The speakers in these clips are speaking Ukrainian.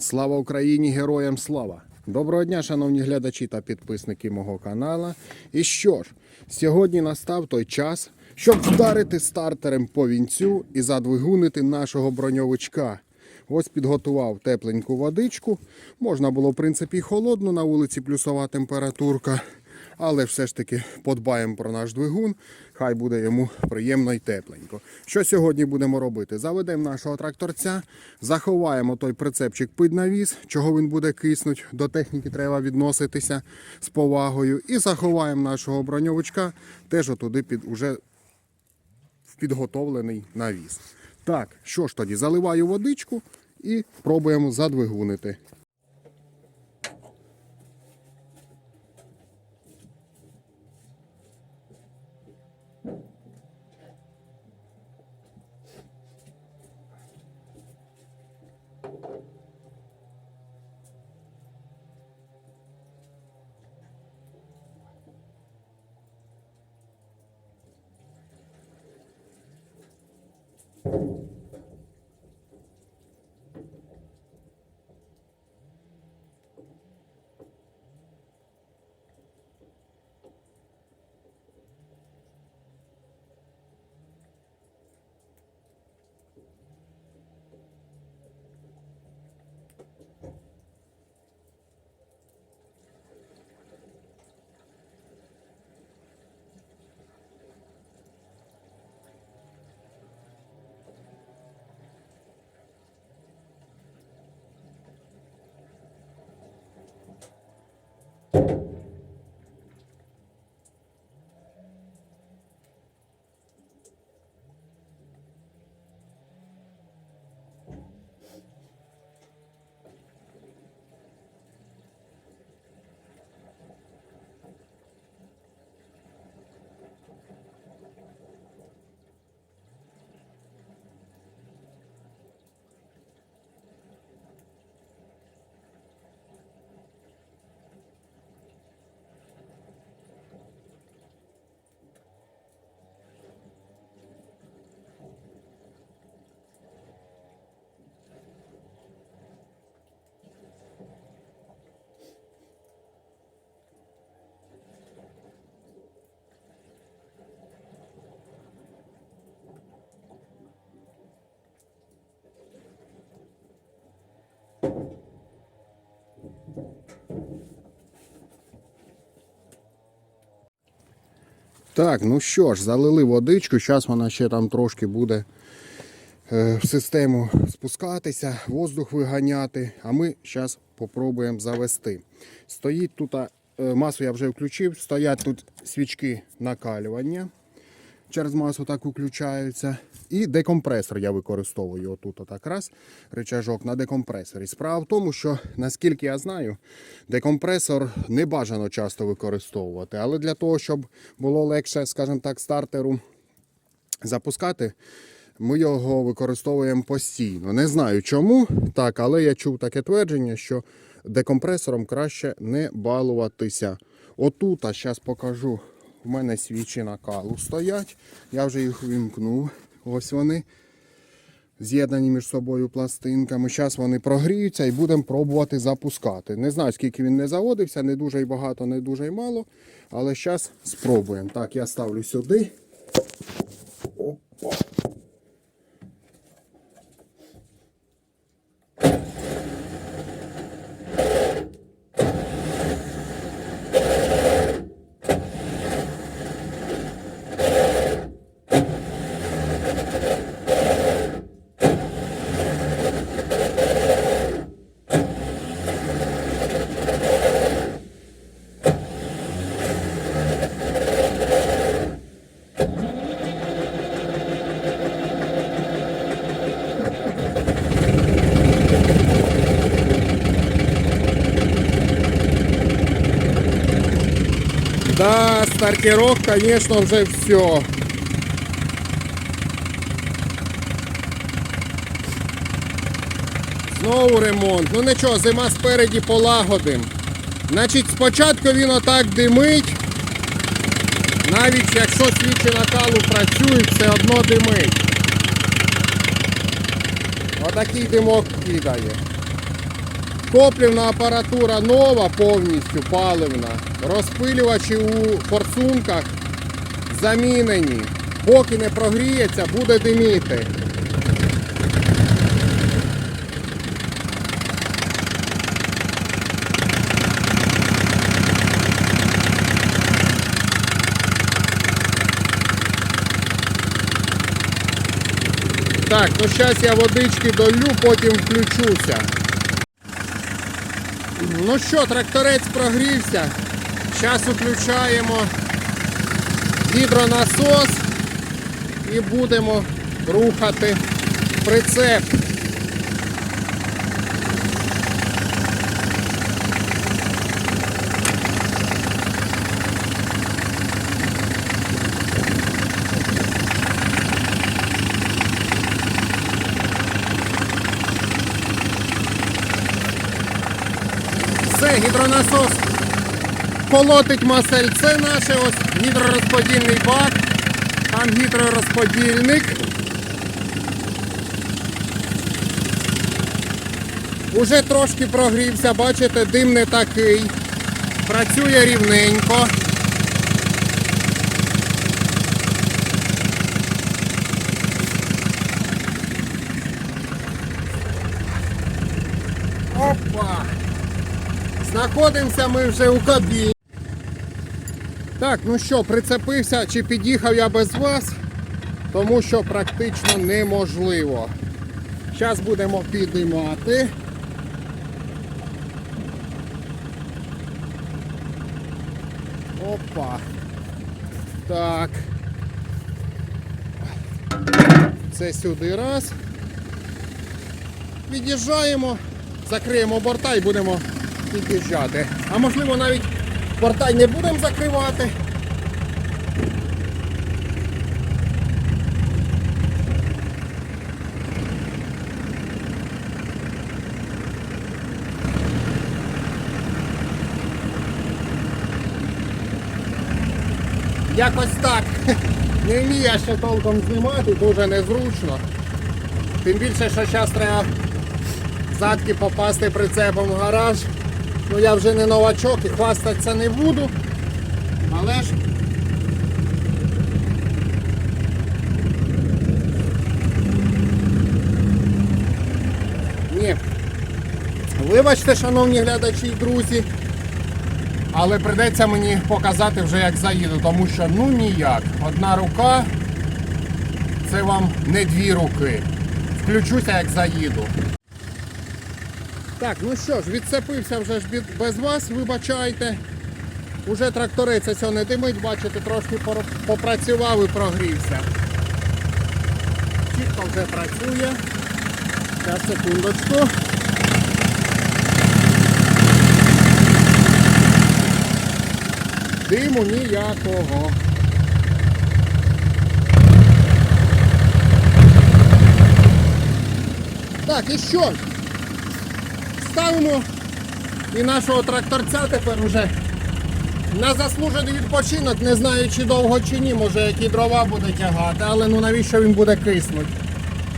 Слава Україні! Героям слава! Доброго дня, шановні глядачі та підписники мого каналу. І що ж, сьогодні настав той час, щоб вдарити стартером по вінцю і задвигунити нашого броньовичка. Ось підготував тепленьку водичку. Можна було, в принципі, і холодну на вулиці плюсова температурка. Але все ж таки подбаємо про наш двигун, хай буде йому приємно і тепленько. Що сьогодні будемо робити? Заведемо нашого тракторця, заховаємо той прицепчик під навіс, чого він буде киснуть. До техніки треба відноситися з повагою. І заховаємо нашого броньовичка теж отуди під уже в підготовлений навіс. Так, що ж тоді, заливаю водичку і пробуємо задвигунити. Так, ну що ж, залили водичку. Зараз вона ще там трошки буде е, в систему спускатися, воздух виганяти. А ми зараз спробуємо завести. Стоїть тут, е, масу я вже включив, стоять тут свічки накалювання. Через масу так включаються. І декомпресор я використовую отут отак раз рычажок на декомпресорі. Справа в тому, що наскільки я знаю, декомпресор не бажано часто використовувати. Але для того, щоб було легше, скажімо так, стартеру запускати, ми його використовуємо постійно. Не знаю чому, так, але я чув таке твердження, що декомпресором краще не балуватися. Отут, а зараз покажу. У мене свічі накалу стоять. Я вже їх вимкнув. Ось вони з'єднані між собою пластинками. Зараз вони прогріються і будемо пробувати запускати. Не знаю, скільки він не заводився, не дуже і багато, не дуже й мало. Але зараз спробуємо. Так, я ставлю сюди. Опа. Да, стартировок, конечно, уже все. Знову ремонт. Ну нічого, зима спереді полагодим. Значить, спочатку він отак димить. Навіть якщо свічі накалу працюють, все одно димить. Отакий димок кидає. Топлівна апаратура нова повністю паливна. Розпилювачі у форсунках замінені. Поки не прогріється, буде диміти. Так, ну зараз я водички долю, потім включуся. Ну що, тракторець прогрівся. Зараз включаємо гідронасос і будемо рухати прицеп. Гідронасос колотить масель. Це наше ось гідророзподільний бак. Там гідророзподільник. Уже трошки прогрівся, бачите, дим не такий. Працює рівненько. Опа! Знаходимося ми вже у кабіні. Так, ну що, прицепився чи під'їхав я без вас, тому що практично неможливо. Зараз будемо підіймати. Опа. Так. Це сюди раз. Від'їжджаємо, закриємо борта і будемо під'їжджати. А можливо навіть борта й не будемо закривати. Якось так. Не вмію ще толком знімати, дуже незручно. Тим більше, що зараз треба задки попасти прицепом в гараж. Ну я вже не новачок і хвастатися не буду. Але ж ні. Вибачте, шановні глядачі і друзі. Але прийдеться мені показати вже як заїду, тому що ну ніяк. Одна рука це вам не дві руки. Включуся як заїду. Так, ну що ж, відцепився вже ж без вас, вибачайте. Уже тракторець цього не димить, бачите, трошки попрацював і прогрівся. Чітко вже працює. Зараз, секундочку. Диму ніякого. Так, і що? Ставимо і нашого тракторця тепер уже на заслужений відпочинок, не знаю чи довго чи ні, може які дрова буде тягати, але ну навіщо він буде киснуть?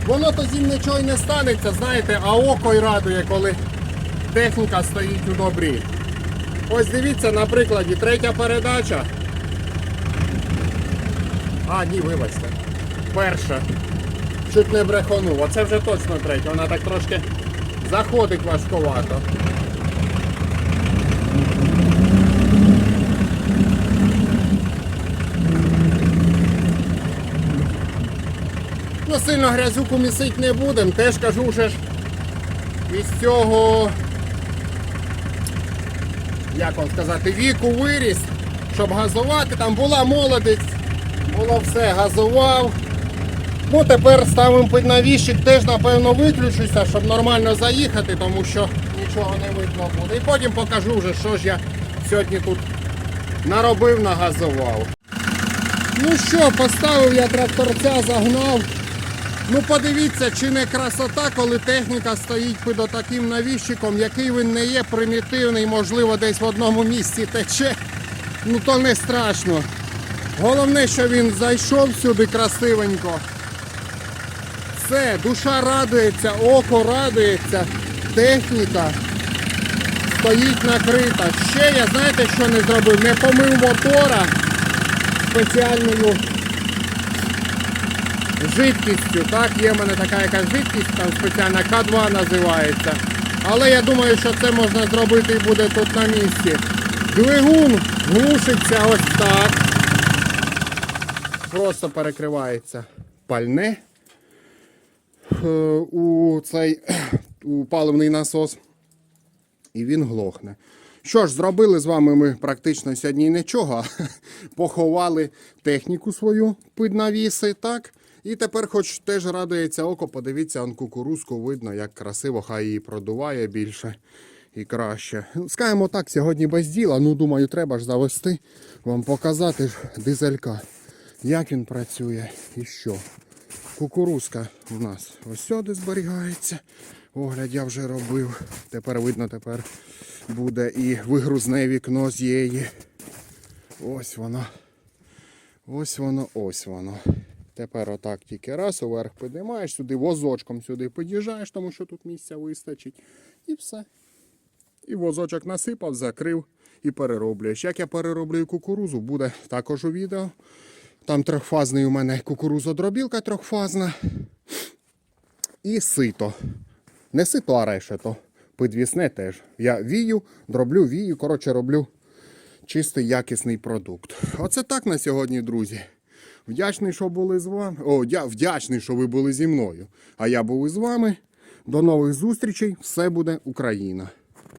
Воно то з нічого й не станеться, знаєте, а око й радує, коли техніка стоїть у добрі. Ось дивіться, на прикладі, третя передача. А, ні, вибачте. Перша. Чуть не брехонув. Оце вже точно третя. Вона так трошки заходить важковато. Ну, сильно грязюку місить не будемо. Теж кажу вже ж із цього як вам сказати, віку виріс, щоб газувати. Там була молодість, було все, газував. Ну, тепер ставимо навіщик, теж напевно виключуся, щоб нормально заїхати, тому що нічого не видно буде. І потім покажу вже, що ж я сьогодні тут наробив, нагазував. Ну що, поставив я тракторця, загнав. Ну подивіться, чи не красота, коли техніка стоїть під отаким навіщиком, який він не є примітивний, можливо, десь в одному місці тече. Ну то не страшно. Головне, що він зайшов сюди красивенько. Все, душа радується, око радується, техніка стоїть накрита. Ще я знаєте, що не зробив? Не помив мотора спеціальною жидкістю. Так, є в мене така якась жидкість, там спеціальна К2 називається. Але я думаю, що це можна зробити і буде тут на місці. Двигун глушиться ось так. Просто перекривається пальне у цей у паливний насос. І він глохне. Що ж, зробили з вами ми практично сьогодні нічого. Поховали техніку свою під навіси, так? І тепер, хоч теж радується око, подивіться, он кукурузку видно, як красиво, хай її продуває більше і краще. Скажемо так, сьогодні без діла. Ну, думаю, треба ж завести, вам показати дизелька, як він працює і що. Кукурузка у нас ось сюди зберігається. Огляд я вже робив. Тепер видно, тепер буде і вигрузне вікно з її. Ось воно. Ось воно, ось воно. Тепер отак тільки раз уверх піднімаєш, сюди возочком сюди під'їжджаєш, тому що тут місця вистачить. І все. І возочок насипав, закрив і перероблюєш. Як я перероблюю кукурузу, буде також у відео. Там трьохфазний у мене кукурузодробілка трьохфазна. І сито. Не сито, а решето. Підвісне теж. Я вію, дроблю, вію, коротше, роблю чистий якісний продукт. Оце так на сьогодні, друзі. Вдячний, що були з вами. О, я вдячний, що ви були зі мною. А я був із вами. До нових зустрічей. Все буде Україна.